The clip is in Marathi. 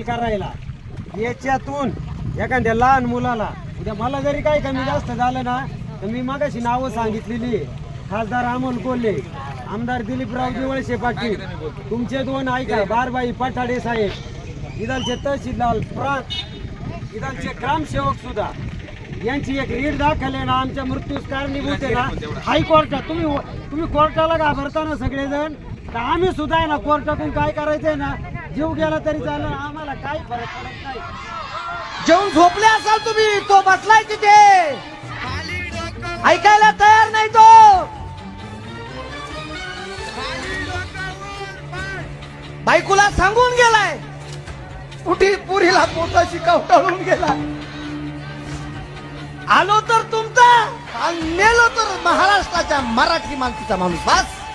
करायला. याच्यातून एखाद्या लहान मुलाला उद्या मला जरी काही कमी जास्त झालं ना तर मी मागाशी नावं सांगितलेली आहे. खासदार अमोल कोल्हे आमदार दिलीपराव दिवळशे पाटील तुमचे दोन ऐका बारबाई पठाडे साहेब इदालचे तहसीलदार प्रांत इदालचे ग्रामसेवक सुद्धा. यांची एक रीड दाखल आहे ना आमच्या मृत्यूस कारणीभूत आहे ना हायकोर्टात तुम्ही हो- तुम्ही कोर्टाला घाबरता ना सगळेजण? तर आम्ही सुद्धा आहे ना कोर्टातून काय करायचंय ना जीव गेला तरी चालेल आम्हाला काही फरक पडत नाही. जेवून झोपले असाल तुम्ही तो बसलाय तिथे. ऐकायला तयार नाही तो. बायकोला सांगून गेलाय. कुठे पुरीला पोटाशी कवटाळून गेला. आलो तर तुमचा आणि तर महाराष्ट्राच्या मराठी मालकीचा माणूस. बस.